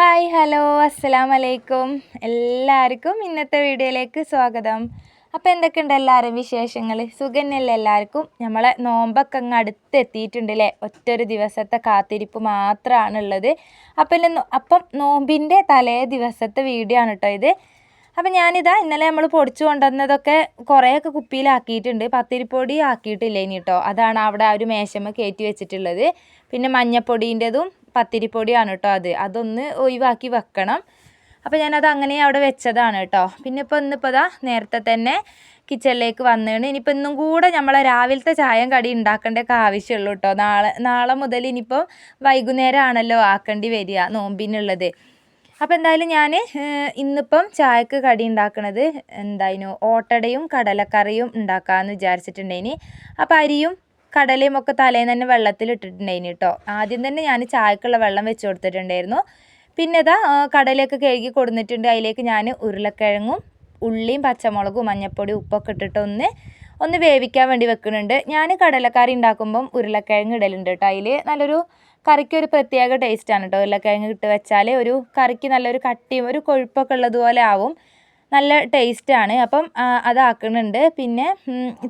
Hi hello അസ്സലാം അലൈക്കും എല്ലാവർക്കും ഇന്നത്തെ വീഡിയോയിലേക്ക് സ്വാഗതം. അപ്പോൾ എന്തൊക്കെയുണ്ട് എല്ലാവരും വിശേഷങ്ങൾ സുഖന്നല്ലേ എല്ലാവർക്കും? നമ്മളെ നോമ്പൊക്കെ അങ്ങ് അടുത്തെത്തിയിട്ടുണ്ട് അല്ലേ ഒറ്റൊരു ദിവസത്തെ കാത്തിരിപ്പ് മാത്രമാണുള്ളത് അപ്പം അപ്പം നോമ്പിന്റെ തലേ ദിവസത്തെ വീഡിയോ ആണ് കേട്ടോ ഇത്. അപ്പം ഞാനിതാ ഇന്നലെ നമ്മൾ പൊടിച്ചു കൊണ്ടുവന്നതൊക്കെ കുറേയൊക്കെ കുപ്പിയിലാക്കിയിട്ടുണ്ട്. പത്തിരിപ്പൊടി ആക്കിയിട്ടില്ല ഇനി കേട്ടോ അതാണ് അവിടെ ആ ഒരു മേശമ്മ കയറ്റി വെച്ചിട്ടുള്ളത്. പിന്നെ മഞ്ഞപ്പൊടീന്റെതും പത്തിരിപ്പൊടിയാണ് കേട്ടോ അത്. അതൊന്ന് ഒഴിവാക്കി വെക്കണം. അപ്പോൾ ഞാനത് അങ്ങനെ അവിടെ വെച്ചതാണ് കേട്ടോ പിന്നെ ഇപ്പോൾ ഇന്നിപ്പോൾ ഇതാ നേരത്തെ തന്നെ കിച്ചണിലേക്ക് വന്നതാണ് ഇനിയിപ്പോൾ ഇന്നും കൂടെ നമ്മളെ രാവിലത്തെ ചായം കടി ഉണ്ടാക്കേണ്ടൊക്കെ ആവശ്യമുള്ളൂ കേട്ടോ നാളെ നാളെ മുതൽ ഇനിയിപ്പോൾ വൈകുന്നേരമാണല്ലോ ആക്കേണ്ടി വരിക നോമ്പിനുള്ളത്. അപ്പോൾ എന്തായാലും ഞാൻ ഇന്നിപ്പം ചായക്ക് കടി ഉണ്ടാക്കണത് എന്തായിരുന്നു ഓട്ടടയും കടലക്കറിയും ഉണ്ടാക്കാമെന്ന് വിചാരിച്ചിട്ടുണ്ടേനി. അപ്പോൾ അരിയും കടലയും ഒക്കെ തലേന്ന് തന്നെ വെള്ളത്തിൽ ഇട്ടിട്ടുണ്ടായിന് കേട്ടോ ആദ്യം തന്നെ ഞാൻ ചായക്കുള്ള വെള്ളം വെച്ച് കൊടുത്തിട്ടുണ്ടായിരുന്നു. പിന്നെ ഇതാ കടലയൊക്കെ കഴുകി കൊടുത്തിട്ടുണ്ട് അതിലേക്ക് ഞാൻ ഉരുളക്കിഴങ്ങും ഉള്ളിയും പച്ചമുളകും മഞ്ഞപ്പൊടി ഉപ്പൊക്കെ ഇട്ടിട്ട് ഒന്ന് ഒന്ന് വേവിക്കാൻ വേണ്ടി വെക്കുന്നുണ്ട്. ഞാൻ കടലക്കറി ഉണ്ടാക്കുമ്പം ഉരുളക്കിഴങ്ങ് ഇടലുണ്ട് കേട്ടോ. അതിൽ നല്ലൊരു കറിക്ക് ഒരു പ്രത്യേക ടേസ്റ്റാണ് കേട്ടോ. ഉരുളക്കിഴങ്ങ് ഇട്ട് വെച്ചാൽ ഒരു കറിക്ക് നല്ലൊരു കട്ടിയും ഒരു കൊഴുപ്പൊക്കെ ഉള്ളതുപോലെ ആവും. നല്ല ടേസ്റ്റാണ് അപ്പം അതാക്കുന്നുണ്ട്. പിന്നെ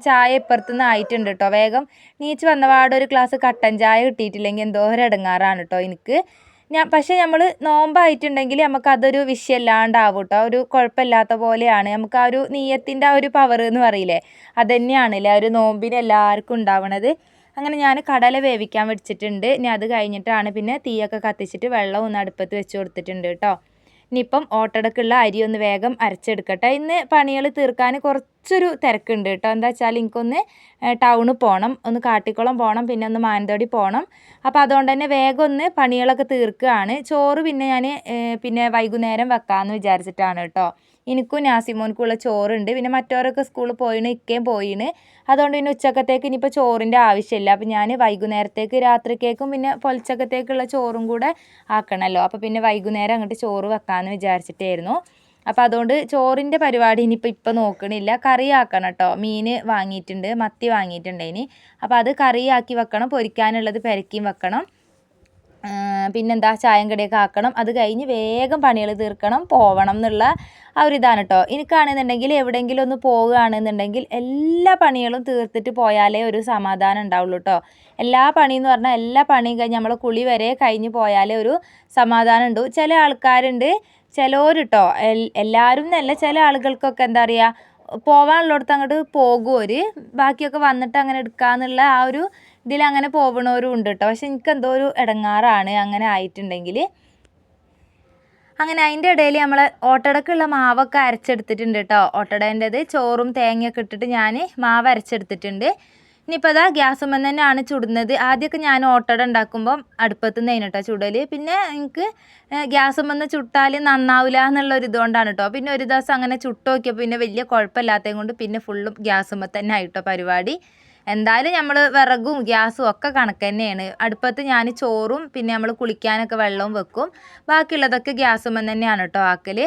ചായ ഇപ്പുറത്തുനിന്ന് ആയിട്ടുണ്ട് കേട്ടോ വേഗം നീച്ച് വന്നപാട് ഒരു ഗ്ലാസ് കട്ടൻ ചായ കിട്ടിയിട്ടില്ലെങ്കിൽ എന്തോ ഒരു ഇടങ്ങാറാണ് കേട്ടോ എനിക്ക്. ഞാൻ പക്ഷേ നമ്മൾ നോമ്പായിട്ടുണ്ടെങ്കിൽ നമുക്ക് അതൊരു വിഷയമല്ലാണ്ടാവും കേട്ടോ ഒരു കുഴപ്പമില്ലാത്ത പോലെയാണ്. നമുക്ക് ആ ഒരു നീയത്തിന്റെ ആ ഒരു പവർ എന്ന് പറയില്ലേ? അത് തന്നെയാണല്ലേ ആ ഒരു നോമ്പിന് എല്ലാവർക്കും ഉണ്ടാവണത്. അങ്ങനെ ഞാൻ കടല വേവിക്കാൻ വെച്ചിട്ടുണ്ട്. ഇനി അത് കഴിഞ്ഞിട്ടാണ് പിന്നെ തീയൊക്കെ കത്തിച്ചിട്ട് വെള്ളം ഒന്ന് അടുപ്പത്ത് വെച്ച് കൊടുത്തിട്ടുണ്ട് കേട്ടോ ഇനിയിപ്പം ഓട്ടടക്കുള്ള അരി ഒന്ന് വേഗം അരച്ചെടുക്കട്ടെ. ഇന്ന് പണികൾ തീർക്കാൻ കുറച്ചൊരു തിരക്കുണ്ട് കേട്ടോ. എന്താ വെച്ചാൽ എനിക്കൊന്ന് ടൗണിൽ പോകണം ഒന്ന് കാട്ടിക്കുളം പോകണം പിന്നെ ഒന്ന് മാനന്തവാടി പോകണം അപ്പോൾ അതുകൊണ്ട് തന്നെ വേഗം ഒന്ന് പണികളൊക്കെ തീർക്കുകയാണ്. ചോറ് പിന്നെ ഞാൻ പിന്നെ വൈകുന്നേരം വെക്കാമെന്ന് വിചാരിച്ചിട്ടാണ് കേട്ടോ. എനിക്കും നാസിമോൻക്കുള്ള ചോറുണ്ട്. പിന്നെ മറ്റവരൊക്കെ സ്കൂളിൽ പോയിന് ഇക്കയും പോയിന് അതുകൊണ്ട് പിന്നെ ഉച്ചക്കത്തേക്ക് ഇനിയിപ്പോൾ ചോറിന്റെ ആവശ്യമില്ല. അപ്പം ഞാൻ വൈകുന്നേരത്തേക്ക് രാത്രിക്കേക്കും പിന്നെ പൊലച്ചക്കത്തേക്കുള്ള ചോറും കൂടെ ആക്കണമല്ലോ അപ്പോൾ പിന്നെ വൈകുന്നേരം അങ്ങോട്ട് ചോറ് വെക്കാമെന്ന് വിചാരിച്ചിട്ടായിരുന്നു. അപ്പോൾ അതുകൊണ്ട് ചോറിന്റെ പരിപാടി ഇനിയിപ്പോൾ ഇപ്പോൾ നോക്കണില്ല. കറി ആക്കണം കേട്ടോ. മീൻ വാങ്ങിയിട്ടുണ്ട് മത്തി വാങ്ങിയിട്ടുണ്ട് ഇനി. അപ്പോൾ അത് കറിയാക്കി വെക്കണം പൊരിക്കാനുള്ളത് പെരക്കിയും വെക്കണം. പിന്നെന്താ ചായം കടിയൊക്കെ ആക്കണം. അത് കഴിഞ്ഞ് വേഗം പണികൾ തീർക്കണം പോവണം എന്നുള്ള ആ ഒരു ഇതാണ് കേട്ടോ. എനിക്കാണെന്നുണ്ടെങ്കിൽ എവിടെയെങ്കിലും ഒന്ന് പോവുകയാണെന്നുണ്ടെങ്കിൽ എല്ലാ പണികളും തീർത്തിട്ട് പോയാലേ ഒരു സമാധാനം ഉണ്ടാവുള്ളൂ കേട്ടോ. എല്ലാ പണിയെന്ന് പറഞ്ഞാൽ എല്ലാ പണിയും കഴിഞ്ഞ് നമ്മൾ കുളി വരെ കഴിഞ്ഞ് പോയാലേ ഒരു സമാധാനം ഉണ്ട് ചില ആൾക്കാരുണ്ട് ചിലവർ കേട്ടോ എല്ലാവരും എന്നല്ല ചില ആളുകൾക്കൊക്കെ എന്താ പറയുക പോവാനുള്ളിടത്ത് അങ്ങോട്ട് പോകും ബാക്കിയൊക്കെ വന്നിട്ട് അങ്ങനെ എടുക്കാന്നുള്ള ആ ഒരു ഇതിൽ അങ്ങനെ പോകണവരും ഉണ്ട് കേട്ടോ പക്ഷെ എനിക്ക് എന്തോ ഒരു ഇടങ്ങാറാണ് അങ്ങനെ ആയിട്ടുണ്ടെങ്കിൽ അങ്ങനെ അതിന്റെ ഇടയിൽ നമ്മൾ ഓട്ടടക്കുള്ള മാവൊക്കെ അരച്ചെടുത്തിട്ടുണ്ട് കേട്ടോ ഓട്ടടേന്റെത് ചോറും തേങ്ങയൊക്കെ ഇട്ടിട്ട് ഞാൻ മാവ് അരച്ചെടുത്തിട്ടുണ്ട്. ഇനിയിപ്പോൾ അതാ ഗ്യാസുമ്മ തന്നെയാണ് ചുടുന്നത്. ആദ്യമൊക്കെ ഞാൻ ഓട്ടട ഉണ്ടാക്കുമ്പം അടുപ്പത്ത് നിന്ന് കേട്ടോ ചുടൽ പിന്നെ എനിക്ക് ഗ്യാസുമ്മന്ന് ചുട്ടാൽ നന്നാവില്ല എന്നുള്ള ഒരു ഇതുകൊണ്ടാണ് കേട്ടോ പിന്നെ ഒരു ദിവസം അങ്ങനെ ചുട്ട് നോക്കിയപ്പോൾ പിന്നെ വലിയ കുഴപ്പമില്ലാത്തത് കൊണ്ട് പിന്നെ ഫുള്ളും ഗ്യാസുമ്മ തന്നെ ആയിട്ടോ പരിപാടി. എന്തായാലും നമ്മൾ വിറകും ഗ്യാസും ഒക്കെ കണക്ക് തന്നെയാണ്. അടുപ്പത്ത് ഞാൻ ചോറും പിന്നെ നമ്മൾ കുളിക്കാനൊക്കെ വെള്ളവും വെക്കും. ബാക്കിയുള്ളതൊക്കെ ഗ്യാസുമ്മ തന്നെയാണ് കേട്ടോ ആക്കൽ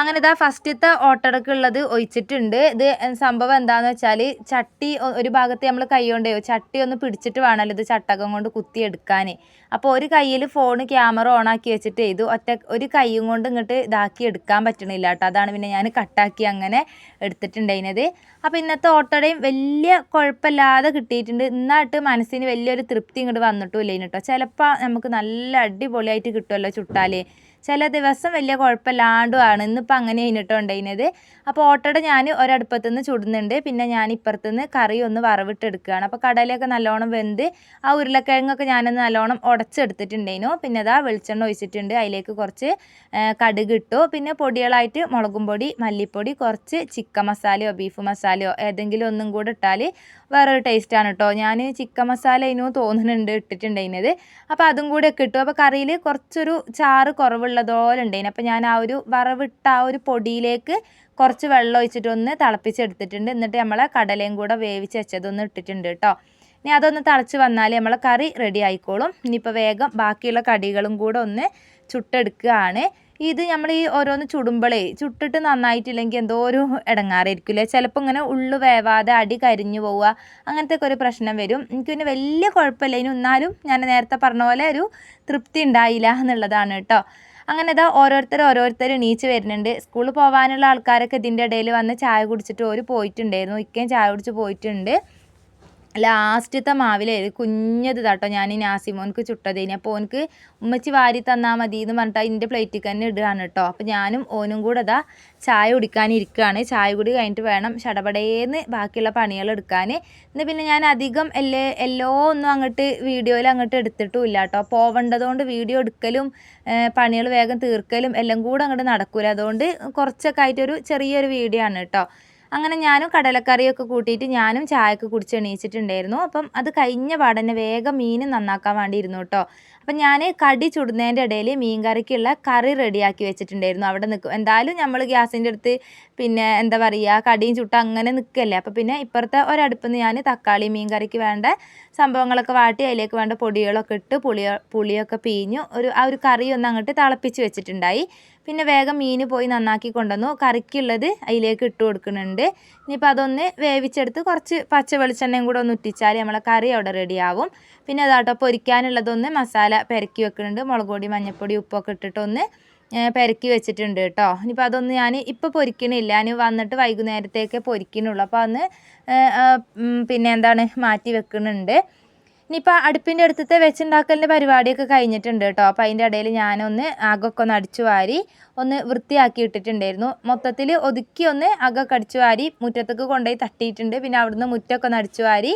അങ്ങനെ ഇതാ ഫസ്റ്റത്തെ ഓട്ടടക്കുള്ളത് ഒഴിച്ചിട്ടുണ്ട്. ഇത് സംഭവം എന്താണെന്ന് വെച്ചാൽ ചട്ടി ഒരു ഭാഗത്ത് നമ്മൾ കൈ കൊണ്ട് ചട്ടി ഒന്ന് പിടിച്ചിട്ട് വേണമല്ലോ ഇത് ചട്ടകം കൊണ്ട് കുത്തിയെടുക്കാൻ അപ്പോൾ ഒരു കയ്യിൽ ഫോൺ ക്യാമറ ഓൺ ആക്കി വെച്ചിട്ട് ഇത് ഒറ്റ ഒരു കൈയും കൊണ്ട് ഇങ്ങോട്ട് ഇതാക്കി എടുക്കാൻ പറ്റണില്ല കേട്ടോ. അതാണ് പിന്നെ ഞാൻ കട്ടാക്കി അങ്ങനെ എടുത്തിട്ടുണ്ടായിരുന്നത് അപ്പോൾ ഇന്നത്തെ ഓട്ടടയും വലിയ കുഴപ്പമില്ലാതെ കിട്ടിയിട്ടുണ്ട്. ഇന്നായിട്ട് മനസ്സിന് വലിയൊരു തൃപ്തി ഇങ്ങോട്ട് വന്നിട്ടും ഇല്ല കേട്ടോ. ചിലപ്പോൾ നമുക്ക് നല്ല അടിപൊളിയായിട്ട് കിട്ടുമല്ലോ ചുട്ടാൽ ചില ദിവസം വലിയ കുഴപ്പമില്ലാണ്ടുമാണ്. ഇന്നിപ്പോൾ അങ്ങനെ കഴിഞ്ഞിട്ടോ ഉണ്ടായിരുന്നത് അപ്പോൾ ഓട്ടട ഞാൻ ഒരടുപ്പത്തു നിന്ന് ചുടുന്നുണ്ട്. പിന്നെ ഞാൻ ഇപ്പുറത്തു നിന്ന് കറി ഒന്ന് വറവിട്ടെടുക്കുകയാണ്. അപ്പോൾ കടലയൊക്കെ നല്ലോണം വെന്ത് ആ ഉരുളക്കിഴങ്ങൊക്കെ ഞാനൊന്ന് നല്ലോണം ഉടച്ചെടുത്തിട്ടുണ്ടായിരുന്നു. പിന്നെ അതാ വെളിച്ചെണ്ണ ഒഴിച്ചിട്ടുണ്ട്. അതിലേക്ക് കുറച്ച് കടുക് ഇട്ടു. പിന്നെ പൊടികളായിട്ട് മുളകും പൊടി മല്ലിപ്പൊടി കുറച്ച് ചിക്കൻ മസാലയോ ബീഫ് മസാലയോ ഏതെങ്കിലും ഒന്നും കൂടെ ഇട്ടാൽ വേറൊരു ടേസ്റ്റാണ് കേട്ടോ. ഞാൻ ചിക്കൻ മസാല അതിനു തോന്നുന്നുണ്ട് ഇട്ടിട്ടുണ്ടായിരുന്നത്. അപ്പോൾ അതും കൂടെ ഒക്കെ ഇട്ടു. അപ്പോൾ കറിയിൽ കുറച്ചൊരു ചാറ് കുറവുള്ളതുപോലെ ഉണ്ടായിന് അപ്പോൾ ഞാൻ ആ ഒരു വറവിട്ട ആ ഒരു പൊടിയിലേക്ക് കുറച്ച് വെള്ളം ഒഴിച്ചിട്ടൊന്ന് തിളപ്പിച്ചെടുത്തിട്ടുണ്ട്. എന്നിട്ട് നമ്മളെ കടലയും കൂടെ വേവിച്ച് വെച്ചതൊന്ന് ഇട്ടിട്ടുണ്ട് കേട്ടോ ഇനി അതൊന്ന് തിളച്ച് വന്നാൽ നമ്മളെ കറി റെഡി ആയിക്കോളും. ഇനിയിപ്പോൾ വേഗം ബാക്കിയുള്ള കടികളും കൂടെ ഒന്ന് ചുട്ടെടുക്കുകയാണ് ഇത് നമ്മൾ ഈ ഓരോന്ന് ചുടുമ്പോഴേ ചുട്ടിട്ട് നന്നായിട്ടില്ലെങ്കിൽ എന്തോ ഒരു ഇടങ്ങാറായിരിക്കില്ലേ ചിലപ്പോൾ ഇങ്ങനെ ഉള്ളു വേവാതെ അടി കരിഞ്ഞു പോവുക അങ്ങനത്തെ ഒരു പ്രശ്നം വരും. എനിക്ക് പിന്നെ വലിയ കുഴപ്പമില്ല. ഇനി ഒന്നാലും ഞാൻ നേരത്തെ പറഞ്ഞ പോലെ ഒരു തൃപ്തി ഉണ്ടായില്ല എന്നുള്ളതാണ് കേട്ടോ അങ്ങനെ ഇതാ ഓരോരുത്തർ ഓരോരുത്തർ എണീച്ച് വരുന്നുണ്ട്. സ്കൂളിൽ പോകാനുള്ള ആൾക്കാരൊക്കെ ഇതിന്റെ ഇടയിൽ വന്ന് ചായ കുടിച്ചിട്ട് ഓര് പോയിട്ടുണ്ടായിരുന്നു. ഇക്കയും ചായ കുടിച്ച് പോയിട്ടുണ്ട്. ലാസ്റ്റത്തെ മാവിലെ കുഞ്ഞത് കേട്ടോ ഞാൻ നാസിമോൻക്ക് ചുട്ടതേനി. അപ്പോൾ ഓനക്ക് ഉമ്മച്ചി വാരി തന്നാൽ മതി എന്ന് പറഞ്ഞിട്ട് അതിന്റെ പ്ലേറ്റിൽ തന്നെ ഇടുകയാണ് കേട്ടോ അപ്പോൾ ഞാനും ഓനും കൂടെ അതാ ചായ കുടിക്കാനിരിക്കുകയാണ് ചായ കൂടി കഴിഞ്ഞിട്ട് വേണം ഷടപടേന്ന് ബാക്കിയുള്ള പണികൾ എടുക്കാൻ. ഇന്ന് പിന്നെ ഞാൻ അധികം എല്ലേ എല്ലോ ഒന്നും അങ്ങോട്ട് വീഡിയോയിൽ അങ്ങോട്ട് എടുത്തിട്ടുമില്ല കേട്ടോ പോവേണ്ടതുകൊണ്ട് വീഡിയോ എടുക്കലും പണികൾ വേഗം തീർക്കലും എല്ലാം കൂടെ അങ്ങോട്ട് നടക്കൂല. അതുകൊണ്ട് കുറച്ചൊക്കെ ആയിട്ടൊരു ചെറിയൊരു വീഡിയോ ആണ് കേട്ടോ അങ്ങനെ ഞാനും കടലക്കറിയൊക്കെ കൂട്ടിയിട്ട് ഞാനും ചായയൊക്കെ കുടിച്ച് എണീച്ചിട്ടുണ്ടായിരുന്നു. അപ്പം അത് കഴിഞ്ഞ പാടന്നെ വേഗം മീൻ നന്നാക്കാൻ വേണ്ടി ഇരുന്നു കേട്ടോ. അപ്പം ഞാൻ കടി ചുടുന്നതിന്റെ ഇടയിൽ മീൻ കറിക്കുള്ള കറി റെഡിയാക്കി വെച്ചിട്ടുണ്ടായിരുന്നു. അവിടെ നിൽക്കും എന്തായാലും നമ്മൾ ഗ്യാസിന്റെ അടുത്ത് പിന്നെ എന്താ പറയുക കടിയും ചുട്ട അങ്ങനെ നിൽക്കല്ലേ അപ്പോൾ പിന്നെ ഇപ്പുറത്തെ ഒരടുപ്പിൽ നിന്ന് ഞാൻ തക്കാളി മീൻ കറിക്ക് വേണ്ട സംഭവങ്ങളൊക്കെ വാട്ടി അതിലേക്ക് വേണ്ട പൊടികളൊക്കെ ഇട്ട് പുളി പുളിയൊക്കെ പിഴിഞ്ഞു ഒരു ആ ഒരു കറി ഒന്ന് അങ്ങോട്ട് തിളപ്പിച്ച് വെച്ചിട്ടുണ്ടായി. പിന്നെ വേഗം മീൻ പോയി നന്നാക്കി കൊണ്ടുവന്നു. കറിക്കുള്ളത് അതിലേക്ക് ഇട്ട് കൊടുക്കുന്നുണ്ട്. ഇനിയിപ്പോൾ അതൊന്ന് വേവിച്ചെടുത്ത് കുറച്ച് പച്ച വെളിച്ചെണ്ണയും കൂടെ ഒന്ന് ഉറ്റിച്ചാൽ നമ്മളെ കറി അവിടെ റെഡിയാവും പിന്നെ അതാട്ടോ പൊരിക്കാനുള്ളതൊന്ന് മസാല പെരക്കി വെക്കുന്നുണ്ട് മുളക് പൊടി മഞ്ഞൾപ്പൊടി ഉപ്പൊക്കെ ഇട്ടിട്ടൊന്ന് പെരക്കി വെച്ചിട്ടുണ്ട് കേട്ടോ. ഇനിയിപ്പോൾ അതൊന്ന് ഞാൻ ഇപ്പോൾ പൊരിക്കണില്ല. ഞാൻ വന്നിട്ട് വൈകുന്നേരത്തേക്ക് പൊരിക്കണുള്ളൂ. അപ്പോൾ അന്ന് പിന്നെ എന്താണ് മാറ്റി വെക്കുന്നുണ്ട് ഇനിയിപ്പോൾ അടുപ്പിന്റെ അടുത്തത്തെ വെച്ചുണ്ടാക്കലിന്റെ പരിപാടിയൊക്കെ കഴിഞ്ഞിട്ടുണ്ട് കേട്ടോ. അപ്പോൾ അതിന്റെ ഇടയിൽ ഞാനൊന്ന് അകമൊക്കെ ഒന്ന് അടിച്ചു വാരി ഒന്ന് വൃത്തിയാക്കി ഇട്ടിട്ടുണ്ടായിരുന്നു. മൊത്തത്തിൽ ഒതുക്കി ഒന്ന് അകമൊക്കെ അടിച്ചു വാരി മുറ്റത്തേക്ക് കൊണ്ടുപോയി തട്ടിയിട്ടുണ്ട്. പിന്നെ അവിടുന്ന് മുറ്റമൊക്കെ ഒന്ന് അടിച്ചു വാരി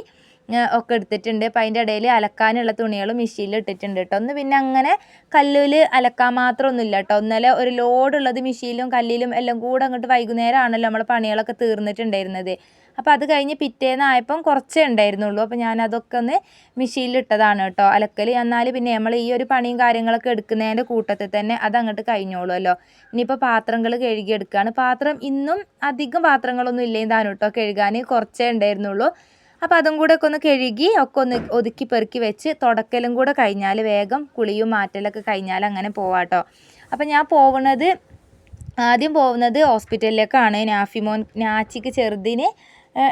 ഒക്കെ എടുത്തിട്ടുണ്ട്. അപ്പം അതിന്റെ ഇടയിൽ അലക്കാനുള്ള തുണികൾ മെഷീനിൽ ഇട്ടിട്ടുണ്ട് കേട്ടോ. ഒന്ന് പിന്നെ അങ്ങനെ കല്ലിൽ അലക്കാൻ മാത്രമൊന്നും ഇല്ല കേട്ടോ. ഒന്നല്ല ഒരു ലോഡുള്ളത് മെഷീനിലും കല്ലിലും എല്ലാം കൂടെ അങ്ങോട്ട് വൈകുന്നേരമാണല്ലോ നമ്മൾ പണികളൊക്കെ തീർന്നിട്ടുണ്ടായിരുന്നത്. അപ്പോൾ അത് കഴിഞ്ഞ് പിറ്റേന്നായപ്പം കുറച്ചേ ഉണ്ടായിരുന്നുള്ളൂ. അപ്പോൾ ഞാൻ അതൊക്കെ ഒന്ന് മെഷീനിൽ ഇട്ടതാണ് കേട്ടോ. അലക്കൽ എന്നാൽ പിന്നെ നമ്മൾ ഈ ഒരു പണിയും കാര്യങ്ങളൊക്കെ എടുക്കുന്നതിന്റെ കൂട്ടത്തിൽ തന്നെ അത് അങ്ങോട്ട് കഴിഞ്ഞോളുമല്ലോ. ഇനിയിപ്പോൾ പാത്രങ്ങൾ കഴുകിയെടുക്കുകയാണ് പാത്രം ഇന്നും അധികം പാത്രങ്ങളൊന്നും ഇല്ലേന്താണ് കേട്ടോ കഴുകാൻ കുറച്ചേ ഉണ്ടായിരുന്നുള്ളൂ. അപ്പോൾ അതും കൂടെ ഒക്കെ ഒന്ന് കഴുകി ഒക്കെ ഒന്ന് ഒതുക്കി പെറുക്കി വെച്ച് തുടക്കലും കൂടെ കഴിഞ്ഞാൽ വേഗം കുളിയും മാറ്റലൊക്കെ കഴിഞ്ഞാൽ അങ്ങനെ പോവാട്ടോ അപ്പോൾ ഞാൻ പോകുന്നത് ആദ്യം പോകുന്നത് ഹോസ്പിറ്റലിലേക്കാണ്. നാഫിമോൻ നാച്ചിക്ക് ചെറുതിന്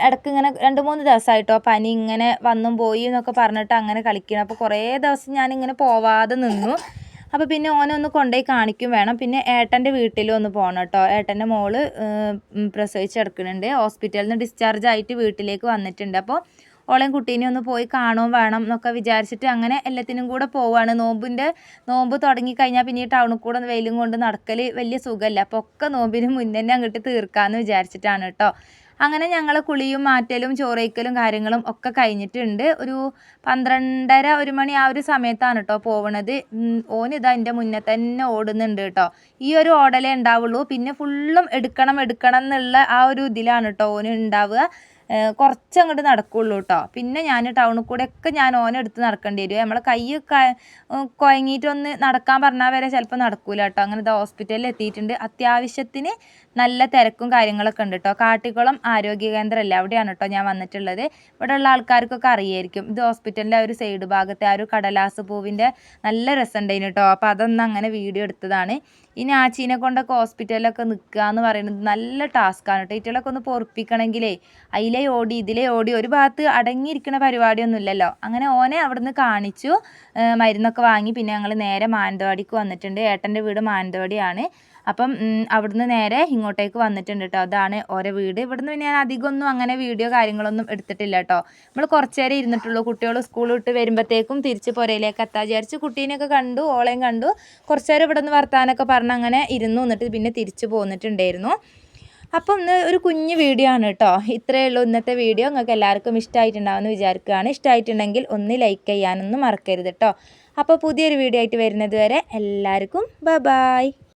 ഇടയ്ക്ക് ഇങ്ങനെ രണ്ട് മൂന്ന് ദിവസമായിട്ടോ പനി ഇങ്ങനെ വന്നും പോയി എന്നൊക്കെ പറഞ്ഞിട്ട് അങ്ങനെ കളിക്കണം. അപ്പോൾ കുറേ ദിവസം ഞാനിങ്ങനെ പോവാതെ നിന്നു. അപ്പോൾ പിന്നെ ഓനെ ഒന്ന് കൊണ്ടുപോയി കാണിക്കും വേണം. പിന്നെ ഏട്ടന്റെ വീട്ടിലും ഒന്ന് പോകണം കേട്ടോ ഏട്ടന്റെ മോൾ പ്രസവിച്ചെടുക്കുന്നുണ്ട്. ഹോസ്പിറ്റലിൽ നിന്ന് ഡിസ്ചാർജ് ആയിട്ട് വീട്ടിലേക്ക് വന്നിട്ടുണ്ട്. അപ്പോൾ ഓളെയും കുട്ടീനെ ഒന്ന് പോയി കാണുകയും വേണം എന്നൊക്കെ വിചാരിച്ചിട്ട് അങ്ങനെ എല്ലാത്തിനും കൂടെ പോവുകയാണ് നോമ്പിന്റെ നോമ്പ് തുടങ്ങി കഴിഞ്ഞാൽ പിന്നെ ഈ ടൗണിൽ കൂടെ വെയിലും കൊണ്ട് നടക്കൽ വലിയ സുഖമല്ല. അപ്പോൾ ഒക്കെ നോമ്പിന് മുന്നേ അങ്ങോട്ട് തീർക്കാമെന്ന് വിചാരിച്ചിട്ടാണ് കേട്ടോ അങ്ങനെ ഞങ്ങൾ കുളിയും മാറ്റലും ചോറയ്ക്കലും കാര്യങ്ങളും ഒക്കെ കഴിഞ്ഞിട്ടുണ്ട്. ഒരു പന്ത്രണ്ടര ഒരു മണി ആ ഒരു സമയത്താണ് കേട്ടോ പോവണത്. ഓനിതാ എന്റെ മുന്നേ തന്നെ ഓടുന്നുണ്ട് കേട്ടോ ഈ ഒരു ഓടലേ ഉണ്ടാവുള്ളൂ പിന്നെ ഫുള്ളും എടുക്കണം എടുക്കണം എന്നുള്ള ആ ഒരു ഇതിലാണ് കേട്ടോ ഓന് ഉണ്ടാവുക കുറച്ചങ്ങോട്ട് നടക്കുകയുള്ളൂ കേട്ടോ പിന്നെ ഞാൻ ടൗണിൽ കൂടെ ഒക്കെ ഞാൻ ഓനെടുത്ത് നടക്കേണ്ടി വരും. നമ്മളെ കൈ കുഴങ്ങിയിട്ടൊന്ന് നടക്കാൻ പറഞ്ഞാൽ വരെ ചിലപ്പോൾ നടക്കൂല കേട്ടോ അങ്ങനെ ഇത് ഹോസ്പിറ്റലിൽ എത്തിയിട്ടുണ്ട്. അത്യാവശ്യത്തിന് നല്ല തിരക്കും കാര്യങ്ങളൊക്കെ ഉണ്ട് കേട്ടോ കാട്ടിക്കുളം ആരോഗ്യ കേന്ദ്രമല്ല അവിടെയാണ് കേട്ടോ ഞാൻ വന്നിട്ടുള്ളത്. ഇവിടെ ഉള്ള ആൾക്കാർക്കൊക്കെ അറിയായിരിക്കും. ഇത് ഹോസ്പിറ്റലിന്റെ ആ ഒരു സൈഡ് ഭാഗത്തെ ആ ഒരു കടലാസ് പൂവിന്റെ നല്ല രസമുണ്ടായിരുന്നു കേട്ടോ അപ്പോൾ അതൊന്ന് അങ്ങനെ വീഡിയോ എടുത്തതാണ്. ഇനി ആച്ചീനെ കൊണ്ടൊക്കെ ഹോസ്പിറ്റലിലൊക്കെ നിൽക്കുക എന്ന് പറയുന്നത് നല്ല ടാസ്ക്കാണ് കേട്ടോ ഇറ്റുകളൊക്കെ ഒന്ന് പൊറപ്പിക്കണമെങ്കിലേ അതിലെ ഓടി ഇതിലെ ഓടി ഒരു ഭാഗത്ത് അടങ്ങിയിരിക്കുന്ന പരിപാടിയൊന്നും ഇല്ലല്ലോ അങ്ങനെ ഓനെ അവിടുന്ന് കാണിച്ചു. മരുന്നൊക്കെ വാങ്ങി. പിന്നെ ഞങ്ങൾ നേരെ മാനന്തവാടിക്ക് വന്നിട്ടുണ്ട്. ഏട്ടന്റെ വീട് മാനന്തവാടിയാണ്. അപ്പം അവിടുന്ന് നേരെ ഇങ്ങോട്ടേക്ക് വന്നിട്ടുണ്ട് കേട്ടോ അതാണ് ഓരോ വീട്. ഇവിടുന്ന് ഞാൻ അധികമൊന്നും അങ്ങനെ വീഡിയോ കാര്യങ്ങളൊന്നും എടുത്തിട്ടില്ല കേട്ടോ നമ്മൾ കുറച്ച് നേരം ഇരുന്നിട്ടുള്ളൂ. കുട്ടികൾ സ്കൂൾ വിട്ട് വരുമ്പോഴത്തേക്കും തിരിച്ച് പുരയിലേക്ക് എത്താൻ വിചാരിച്ച് കുട്ടീനെയൊക്കെ കണ്ടു ഓളെയും കണ്ടു. കുറച്ച് നേരം ഇവിടെ നിന്ന് വർത്താനൊക്കെ പറഞ്ഞ് അങ്ങനെ ഇരുന്നു. എന്നിട്ട് പിന്നെ തിരിച്ച് പോന്നിട്ടുണ്ടായിരുന്നു. അപ്പം ഇന്ന് ഒരു കുഞ്ഞു വീഡിയോ ആണ് കേട്ടോ ഇത്രയേ ഉള്ളൂ ഇന്നത്തെ വീഡിയോ നിങ്ങൾക്ക് എല്ലാവർക്കും ഇഷ്ടമായിട്ടുണ്ടാവുമെന്ന് വിചാരിക്കുകയാണ്. ഇഷ്ടമായിട്ടുണ്ടെങ്കിൽ ഒന്ന് ലൈക്ക് ചെയ്യാനൊന്നും മറക്കരുത് കേട്ടോ അപ്പോൾ പുതിയൊരു വീഡിയോ ആയിട്ട് വരുന്നത് വരെ എല്ലാവർക്കും ബ ബായ്